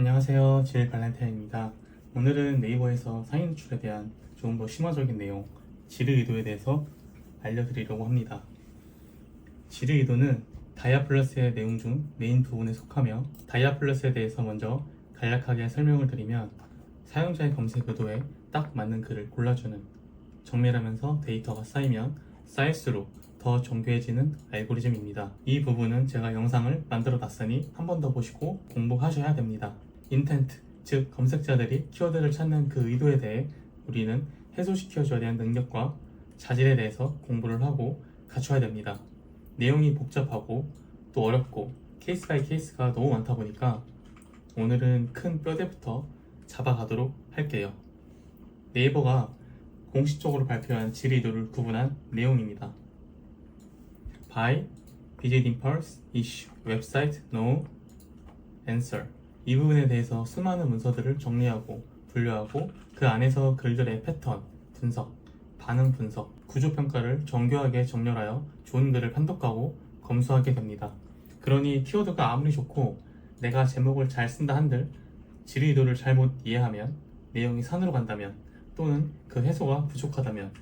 안녕하세요. 질 발렌타인입니다. 오늘은 네이버에서 상인 노출에 대한 좀더 심화적인 내용, 지르 의도에 대해서 알려드리려고 합니다. 지르 의도는 다이아 플러스의 내용 중 메인 부분에 속하며 다이아 플러스에 대해서 먼저 간략하게 설명을 드리면 사용자의 검색 의도에 딱 맞는 글을 골라주는 정밀하면서 데이터가 쌓이면 쌓일수록 더 정교해지는 알고리즘입니다. 이 부분은 제가 영상을 만들어 놨으니 한 번 더 보시고 공부하셔야 됩니다. 인텐트, 즉 검색자들이 키워드를 찾는 그 의도에 대해 우리는 해소시켜줘야 되는 능력과 자질에 대해서 공부를 하고 갖춰야 됩니다. 내용이 복잡하고 또 어렵고 케이스 바이 케이스가 너무 많다 보니까 오늘은 큰 뼈대부터 잡아가도록 할게요. 네이버가 공식적으로 발표한 질의도를 구분한 내용입니다. by, Digit Impulse, Issue, Website, No, Answer 이 부분에 대해서 수많은 문서들을 정리하고 분류하고 그 안에서 글들의 패턴, 분석, 반응 분석, 구조 평가를 정교하게 정렬하여 좋은 글을 판독하고 검수하게 됩니다. 그러니 키워드가 아무리 좋고 내가 제목을 잘 쓴다 한들 질의도를 잘못 이해하면 내용이 산으로 간다면 또는 그 해소가 부족하다면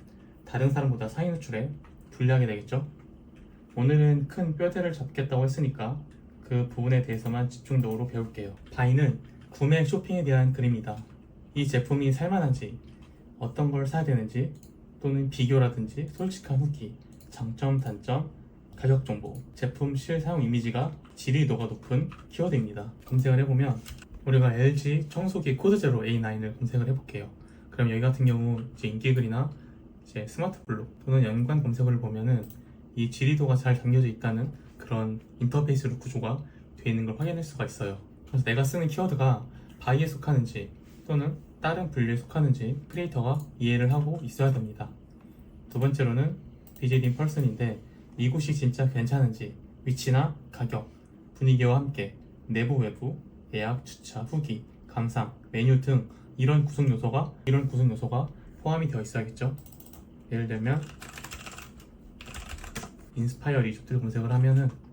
다른 사람보다 상위 노출에 불리하게 되겠죠. 오늘은 큰 뼈대를 잡겠다고 했으니까 그 부분에 대해서만 집중적으로 배울게요. 바이는 구매 쇼핑에 대한 글입니다. 이 제품이 살만한지, 어떤 걸 사야 되는지, 또는 비교라든지 솔직한 후기, 장점, 단점, 가격 정보, 제품 실 사용 이미지가 질의도가 높은 키워드입니다. 검색을 해보면 우리가 LG 청소기 코드 제로 A9을 검색을 해볼게요. 그럼 여기 같은 경우 이제 인기글이나 이제 스마트 블록 또는 연관 검색어를 보면은 이 질의도가 잘 담겨져 있다는 그런 인터페이스로 구조가 되어 있는 걸 확인할 수가 있어요. 그래서 내가 쓰는 키워드가 바이에 속하는지 또는 다른 분류에 속하는지 크리에이터가 이해를 하고 있어야 됩니다. 두 번째로는 디제딩 펄슨인데 이곳이 진짜 괜찮은지 위치나 가격, 분위기와 함께 내부 외부, 예약, 주차, 후기, 감상, 메뉴 등 이런 구성 요소가 이런 구성 요소가 포함이 되어 있어야겠죠. 예를 들면 인스파이어 리조트를 검색을 하면은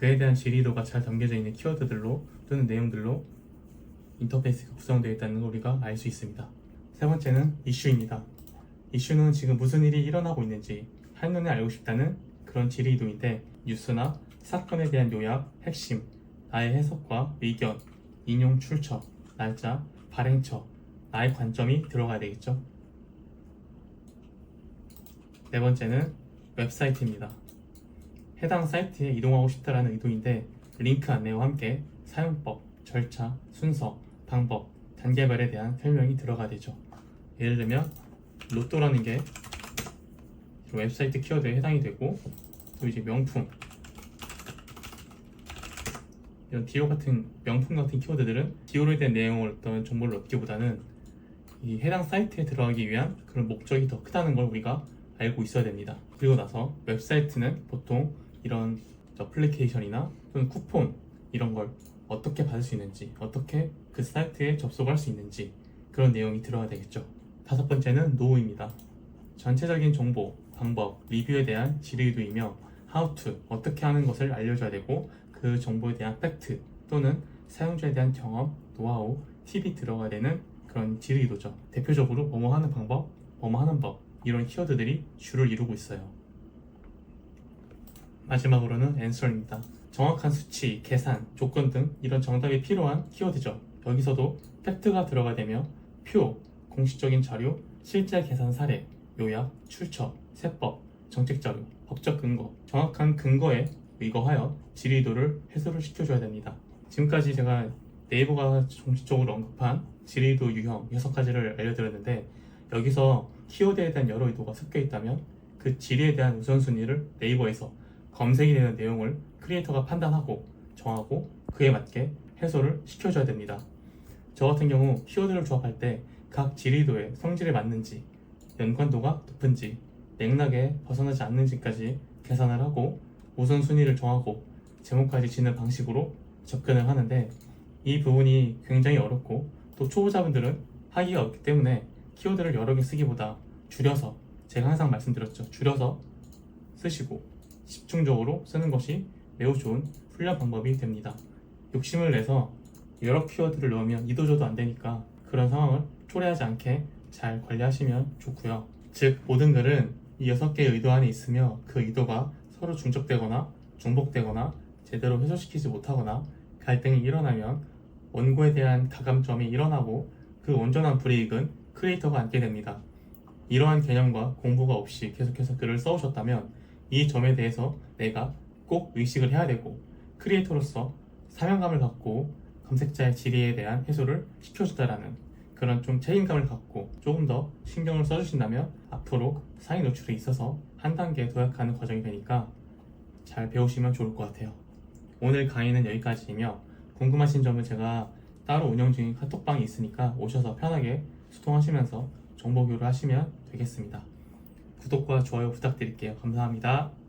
그에 대한 질의도가 잘 담겨져 있는 키워드들로 또는 내용들로 인터페이스가 구성되어 있다는 걸 우리가 알 수 있습니다. 세 번째는 이슈입니다. 이슈는 지금 무슨 일이 일어나고 있는지 한눈에 알고 싶다는 그런 질의도인데 뉴스나 사건에 대한 요약, 핵심, 나의 해석과 의견, 인용 출처, 날짜, 발행처, 나의 관점이 들어가야 되겠죠. 네 번째는 웹사이트입니다. 해당 사이트에 이동하고 싶다라는 의도인데 링크 안내와 함께 사용법, 절차, 순서, 방법, 단계별에 대한 설명이 들어가야 되죠. 예를 들면 로또라는 게 웹사이트 키워드에 해당이 되고 또 이제 명품 이런 디오 같은 명품 같은 키워드들은 디오에 대한 내용을 어떤 정보를 얻기보다는 이 해당 사이트에 들어가기 위한 그런 목적이 더 크다는 걸 우리가 알고 있어야 됩니다. 그리고 나서 웹사이트는 보통 이런 어플리케이션이나 또는 쿠폰 이런 걸 어떻게 받을 수 있는지, 어떻게 그 사이트에 접속할 수 있는지 그런 내용이 들어야 되겠죠. 다섯 번째는 노우입니다. 전체적인 정보, 방법, 리뷰에 대한 질의도이며 how to, 어떻게 하는 것을 알려줘야 되고 그 정보에 대한 팩트 또는 사용자에 대한 경험, 노하우, 팁이 들어가야 되는 그런 질의도죠. 대표적으로 뭐뭐 하는 방법, 뭐뭐 하는 법 이런 키워드들이 주를 이루고 있어요. 마지막으로는 answer입니다. 정확한 수치, 계산, 조건 등 이런 정답이 필요한 키워드죠. 여기서도 팩트가 들어가 되며 표, 공식적인 자료, 실제 계산 사례, 요약, 출처, 세법, 정책 자료, 법적 근거, 정확한 근거에 의거하여 질의도를 해소를 시켜줘야 됩니다. 지금까지 제가 네이버가 공식적으로 언급한 질의도 유형 6가지를 알려드렸는데 여기서 키워드에 대한 여러 의도가 섞여 있다면 그 질의에 대한 우선순위를 네이버에서 검색이 되는 내용을 크리에이터가 판단하고 정하고 그에 맞게 해소를 시켜줘야 됩니다. 저 같은 경우 키워드를 조합할 때각 질의도의 성질에 맞는지 연관도가 높은지 맥락에 벗어나지 않는지까지 계산을 하고 우선순위를 정하고 제목까지 짓는 방식으로 접근을 하는데 이 부분이 굉장히 어렵고 또 초보자분들은 하기가 어렵기 때문에 키워드를 여러 개 쓰기보다 줄여서 제가 항상 말씀드렸죠 줄여서 쓰시고 집중적으로 쓰는 것이 매우 좋은 훈련 방법이 됩니다 욕심을 내서 여러 키워드를 넣으면 이도저도 안 되니까 그런 상황을 초래하지 않게 잘 관리하시면 좋고요. 즉 모든 글은 이 여섯 개의 의도 안에 있으며 그 의도가 서로 중첩되거나 중복되거나 제대로 해소시키지 못하거나 갈등이 일어나면 원고에 대한 가감점이 일어나고 그 온전한 불이익은 크리에이터가 안게 됩니다. 이러한 개념과 공부가 없이 계속해서 글을 써오셨다면 이 점에 대해서 내가 꼭 의식을 해야 되고 크리에이터로서 사명감을 갖고 검색자의 질의에 대한 해소를 시켜주다라는 그런 좀 책임감을 갖고 조금 더 신경을 써주신다면 앞으로 상위 노출에 있어서 한 단계 도약하는 과정이 되니까 잘 배우시면 좋을 것 같아요. 오늘 강의는 여기까지이며 궁금하신 점은 제가 따로 운영 중인 카톡방이 있으니까 오셔서 편하게 소통하시면서 정보 교류하시면 되겠습니다. 구독과 좋아요 부탁드릴게요. 감사합니다.